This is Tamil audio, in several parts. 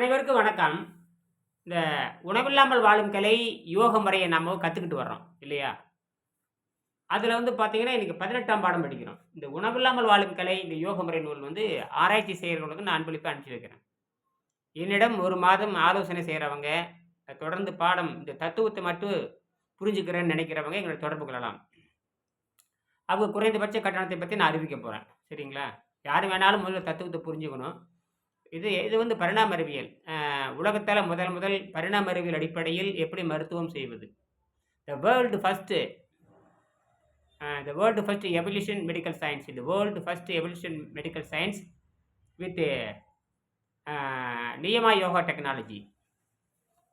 அனைவருக்கும் வணக்கம். இந்த உணவில்லாமல் வாழும் கலை யோக முறையை நாம் கற்றுக்கிட்டு வர்றோம் இல்லையா? அதில் வந்து பார்த்தீங்கன்னா இன்றைக்கி பதினெட்டாம் பாடம் படிக்கிறோம். இந்த உணவில்லாமல் வாழும் கலை இந்த யோக முறை நூல் வந்து ஆராய்ச்சி செய்கிறவங்களுக்கு நான் அன்பளிப்பு அனுப்பிச்சி வைக்கிறேன். என்னிடம் ஒரு மாதம் ஆலோசனை செய்கிறவங்க தொடர்ந்து பாடம் இந்த தத்துவத்தை மட்டும் புரிஞ்சுக்கிறேன்னு நினைக்கிறவங்க எங்களை தொடர்பு கொள்ளலாம். அவங்க குறைந்தபட்ச கட்டணத்தை பற்றி நான் அறிவிக்க போகிறேன் சரிங்களா? யார் வேணாலும் முதல்ல தத்துவத்தை புரிஞ்சுக்கணும். இது இது வந்து பரிணாம அறிவியல் உலகத்தில் முதல் முதல் பரிணாம அறிவியல் அடிப்படையில் எப்படி மருத்துவம் செய்வது? The world first the world first evolution medical science இந்த world first evolution medical science with Niyama yoga technology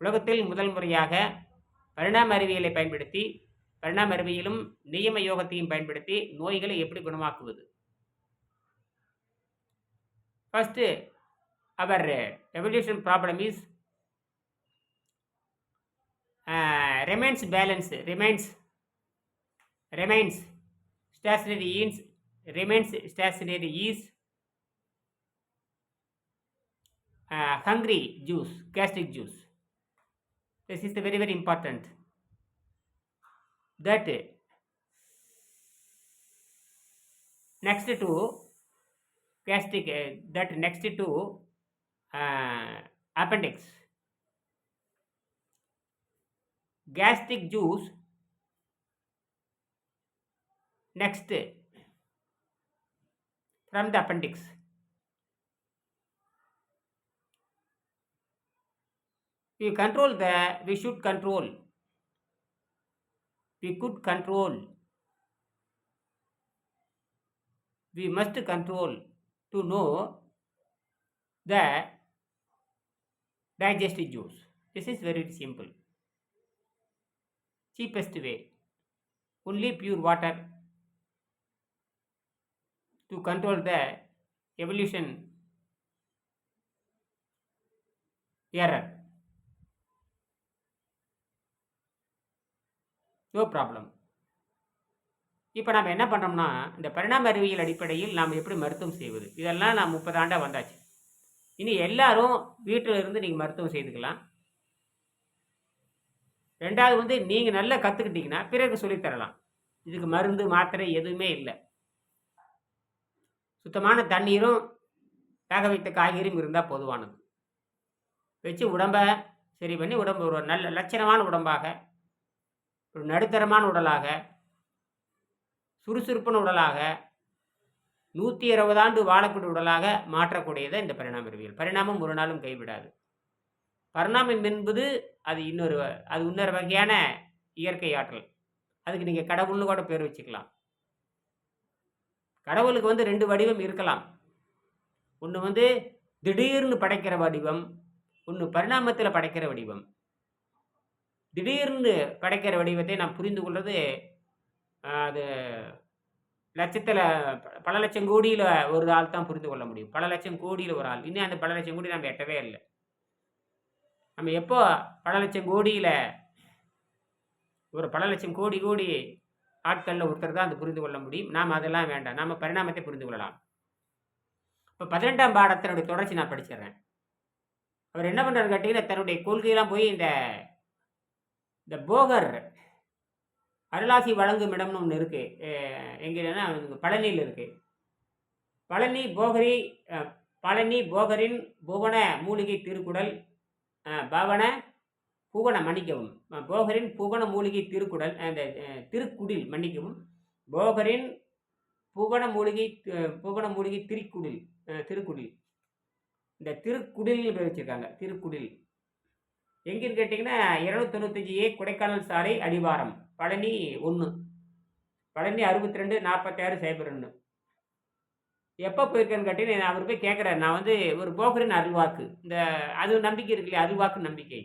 உலகத்தில் முதல் முறையாக பரிணாம அறிவியலை பயன்படுத்தி பரிணாம அறிவியலும் நியம யோகத்தையும் பயன்படுத்தி நோய்களை எப்படி குணமாக்குவது? First our uh, evolution problem is uh, remains balance remains remains stationary is remains stationary is uh, hungry juice gastric juice. This is the very very important. That next to gastric uh, that next to uh, appendix. Gastric juice. Next, from the appendix. We control the, we should control. We could control. We must control to know the digestive juice. This is very simple. Cheapest way. Only pure water to control the evolution error. No problem இப்போ நம்ம என்ன பண்ணுறோம்னா இந்த பரிணாம அறிவியல் அடிப்படையில் நாம் எப்படி மருத்துவம் செய்வது இதெல்லாம் நான் முப்பது ஆண்டாக வந்தாச்சு இனி எல்லாரும் வீட்டில் இருந்து நீங்கள் மருத்துவம் செய்துக்கலாம். ரெண்டாவது வந்து நீங்கள் நல்லா கற்றுக்கிட்டீங்கன்னா பிறகு சொல்லித்தரலாம் இதுக்கு மருந்து மாத்திரை எதுவுமே இல்லை. சுத்தமான தண்ணீரும் வேக வைத்த காய்கறியும் இருந்தால் பொதுவானது வச்சு உடம்பை சரி பண்ணி உடம்பு ஒரு நல்ல லட்சணமான உடம்பாக ஒரு நடுத்தரமான உடலாக சுறுசுறுப்பான உடலாக நூற்றி இருபது ஆண்டு வாழக்கூடிய உடலாக மாற்றக்கூடியதை இந்த பரிணாம அறிவியல் பரிணாமம் ஒரு நாளும் கைவிடாது. பரிணாமம் என்பது அது இன்னொரு அது இன்னொரு வகையான இயற்கை ஆற்றல். அதுக்கு நீங்கள் கடவுள்னு கூட பேர் வச்சுக்கலாம். கடவுளுக்கு வந்து ரெண்டு வடிவம் இருக்கலாம். ஒன்று வந்து திடீர்னு படைக்கிற வடிவம் ஒன்று பரிணாமத்தில் படைக்கிற வடிவம். திடீர்னு படைக்கிற வடிவத்தை நாம் புரிந்து கொள்வது அது லட்சத்தில் பல லட்சம் கோடியில் ஒரு ஆள் தான் புரிந்து கொள்ள முடியும். பல லட்சம் கோடியில் ஒரு ஆள். இன்னும் அந்த பல லட்சம் கோடி நம்ம எட்டவே இல்லை. நம்ம எப்போ பல லட்சம் கோடியில் ஒரு பல லட்சம் கோடி கோடி ஆட்களில் ஒருத்தர் தான் அது புரிந்து கொள்ள முடியும். நாம் அதெல்லாம் வேண்டாம். நாம் பரிணாமத்தை புரிந்து கொள்ளலாம். இப்போ பதினெட்டாம் பாடத்தினுடைய தொடர்ச்சி நான் படிச்சிடுறேன். அவர் என்ன பண்ணுறாரு கேட்டிங்கன்னா தன்னுடைய கொள்கையெல்லாம் போய் இந்த இந்த போகர் அருளாசி வழங்கும் இடம்னு ஒன்று இருக்குது எங்கன்னா பழனியில் இருக்குது பழனி போகரி பழனி போகரின் புவன மூலிகை திருக்குடல் பவன புவன மன்னிக்கவும். போகரின் புவன மூலிகை திருக்குடல் அந்த திருக்குடில் மன்னிக்கவும். போகரின் புவன மூலிகை புவன மூலிகை திருக்குடில் திருக்குடில். இந்த திருக்குடில் பேர் வச்சுருக்காங்க திருக்குடில். எங்கேன்னு கேட்டிங்கன்னா இரநூத்தொண்ணூத்தஞ்சு ஏ கொடைக்கானல் சாலை அடிவாரம். பழனி ஒன்று பழனி அறுபத்தி ரெண்டு நாற்பத்தாறு சைபர் ஒன்று எப்போ போயிருக்கேன்னு கேட்டீங்கன்னா அவர் போய் கேட்குறாரு நான் வந்து ஒரு போக்குரின் அருள்வாக்கு. இந்த அது நம்பிக்கை இருக்கு இல்லையா அருள்வாக்கு நம்பிக்கை.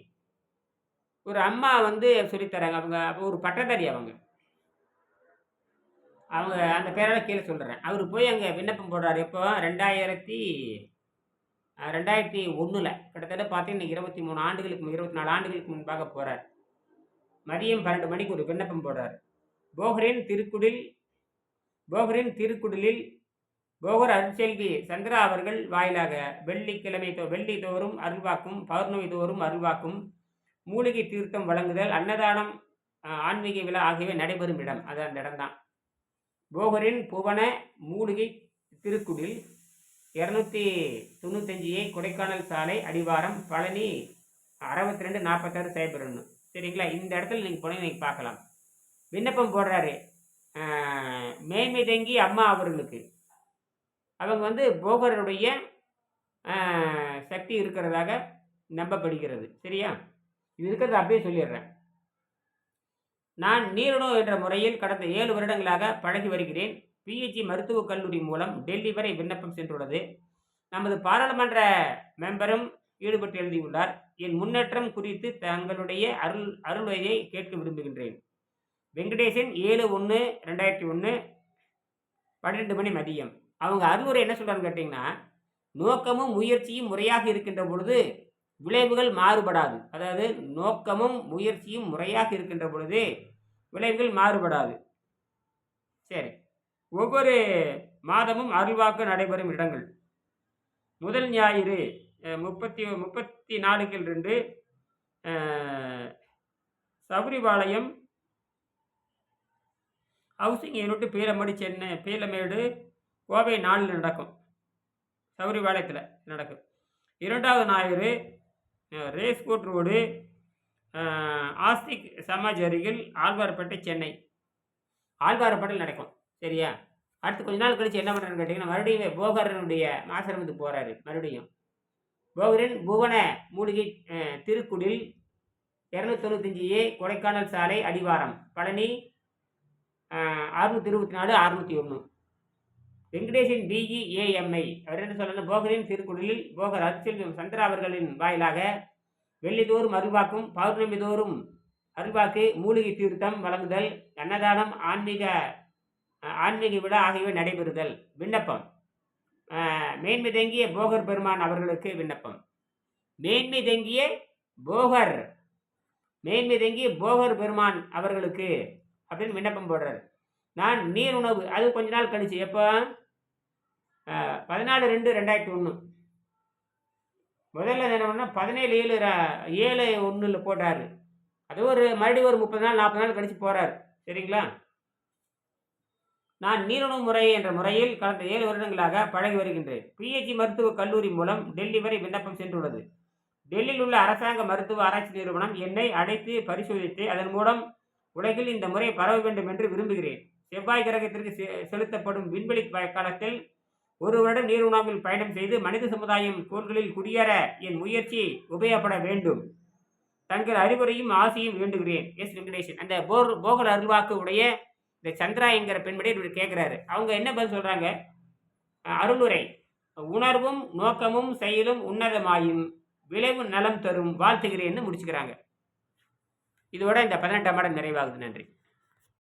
ஒரு அம்மா வந்து சொல்லித்தராங்க. அவங்க அப்போ ஒரு பட்டதாரி அவங்க. அவங்க அந்த பேரால் கீழே சொல்கிறேன் அவர் போய் அங்கே விண்ணப்பம் போடுறாரு. எப்போ? ரெண்டாயிரத்தி ரெண்டாயிரத்தி ஒன்றில் கிட்டத்தட்ட பார்த்தீங்கன்னா இருபத்தி மூணு ஆண்டுகளுக்கு இருபத்தி நாலு ஆண்டுகளுக்கு முன்பாக போகிறார் மதியம் பன்னெண்டு மணிக்கு ஒரு விண்ணப்பம் போடுறார். போகரின் திருக்குடில் போகரின் திருக்குடலில் போகர் அருட்செல்வி சந்திரா அவர்கள் வாயிலாக வெள்ளிக்கிழமை வெள்ளி தோறும் அருள்வாக்கும் பௌர்ணமி தோறும் அருள்வாக்கும் மூலிகை தீர்த்தம் வழங்குதல் அன்னதானம் ஆன்மீக விழா ஆகியவை நடைபெறும் இடம். அது அந்த இடம்தான். போகரின் புவன மூலிகை திருக்குடில் இரநூத்தி தொண்ணூத்தஞ்சு ஏ கொடைக்கானல் சாலை அடிவாரம் பழனி அறுபத்தி ரெண்டு நாற்பத்தாறு சைபர் சரிங்களா? இந்த இடத்துல நீங்கள் போனீங்க நீங்கள் பார்க்கலாம். விண்ணப்பம் போடுறாரு. அஹ், மேன்மை தங்கி அம்மா அவர்களுக்கு. அவங்க வந்து போகருடைய சக்தி இருக்கிறதாக நம்பப்படுகிறது. சரியா? இது இருக்கிறத அப்படியே சொல்லிடுறேன். நான் நீருணவு என்ற முறையில் கடந்த ஏழு வருடங்களாக பழகி வருகிறேன். பிஹெச்சி மருத்துவக் கல்லூரி மூலம் டெல்லி வரை விண்ணப்பம் சென்றுள்ளது. நமது பாராளுமன்ற மெம்பரும் ஈடுபட்டு எழுதியுள்ளார். என் முன்னேற்றம் குறித்து தங்களுடைய அருள் அருள்வையை கேட்க விரும்புகின்றேன். வெங்கடேசன் ஏழு ஒன்று ரெண்டாயிரத்தி ஒன்று பன்னிரெண்டு மணி மதியம். அவங்க அறிவுரை என்ன சொல்கிறான்னு கேட்டிங்கன்னா நோக்கமும் முயற்சியும் முறையாக இருக்கின்ற பொழுது விளைவுகள் மாறுபடாது. அதாவது நோக்கமும் முயற்சியும் முறையாக இருக்கின்ற பொழுது விளைவுகள் மாறுபடாது. சரி. ஒவ்வொரு மாதமும் அருள்வாக்கு நடைபெறும் இடங்கள். முதல் ஞாயிறு முப்பத்தி முப்பத்தி நாலுகள் ரெண்டு சபரிபாளையம் ஹவுசிங் யூனிட் பீலமேடு சென்னை பீலமேடு கோவை நாளில் நடக்கும். சபரிபாளையத்தில் நடக்கும். இரண்டாவது ஞாயிறு ரேஸ்கோட் ரோடு ஆஸ்திக் சமாஜ் அருகில் ஆழ்வார்பேட்டை சென்னை. ஆழ்வார்பேட்டையில் நடக்கும். சரியா? அடுத்து கொஞ்ச நாள் கழிச்சு என்ன பண்ணுறேன்னு கேட்டிங்கன்னா மறுபடியும் போகரனுடைய ஆசிரமத்துக்கு போகிறாரு மறுபடியும். போகரின் புவன மூலிகை திருக்குடில் இரநூத்தி தொண்ணூத்தஞ்சு ஏ கொடைக்கானல் சாலை அடிவாரம் பழனி அறுநூத்தி இருபத்தி நாலு அறுநூத்தி ஒன்று வெங்கடேஷன் பிஇஏஎம்ஐ அவர் என்ன சொல்லணும் போகரின் திருக்குடலில் போகர் அருட்செல்வம் சந்திரா அவர்களின் வாயிலாக வெள்ளிதோறும் அருள்வாக்கும் பௌர்ணமி தோறும் அருள்வாக்கு மூலிகை தீர்த்தம் வழங்குதல் அன்னதானம் ஆன்மீக ஆன்மீக விழா ஆகியவை நடைபெறுதல். விண்ணப்பம். மேன்மை தங்கிய போகர் பெருமான் அவர்களுக்கு விண்ணப்பம். மேன்மை தங்கிய போகர் மேன்மை தங்கிய போகர் பெருமான் அவர்களுக்கு அப்படின்னு விண்ணப்பம் போடுறாரு. நான் நீர் உணவு அது கொஞ்ச நாள் கழிச்சு எப்போ? பதினாலு ரெண்டு ரெண்டாயிரத்தி ஒன்று முதல்ல என்ன பண்ணால் பதினேழு ஏழு ர- ஏழு ஒன்றில் போட்டார். அது ஒரு மறுபடியும் ஒரு முப்பது நாள் நாற்பது நாள் கழிச்சு போகிறார் சரிங்களா? நான் நீருணவு முறை என்ற முறையில் கடந்த ஏழு வருடங்களாக பழகி வருகின்றேன். பிஹெச்சி மருத்துவக் கல்லூரி மூலம் டெல்லி வரை விண்ணப்பம் சென்றுள்ளது. டெல்லியில் உள்ள அரசாங்க மருத்துவ ஆராய்ச்சி நிறுவனம் என்னை அழைத்து பரிசோதித்து அதன் மூலம் உலகில் இந்த முறை பரவ வேண்டும் என்று விரும்புகிறேன். செவ்வாய் கிரகத்திற்கு செ- செலுத்தப்படும் விண்வெளி காலத்தில் ஒரு வருடம் நீர் உணவில் பயணம் செய்து மனித சமுதாயம் கோள்களில் குடியேற என் முயற்சி உபயோகப்பட வேண்டும். தங்கள் அறிவுரையும் ஆசையும் வேண்டுகிறேன். எஸ் வெங்கடேசன். அந்த போர் போகல அருள்வாக்கு உடைய இந்த சந்திரா பெண்படி இவர் கேட்குறாரு அவங்க என்ன பதில் சொல்கிறாங்க அருளுரை உணர்வும் நோக்கமும் செயலும் உன்னதமாயும் விளைவு நலம் தரும் வாழ்த்துகிறேன்னு முடிச்சுக்கிறாங்க. இதோட இந்த பதினெட்டாம் பாடம் நிறைவாகுது. நன்றி.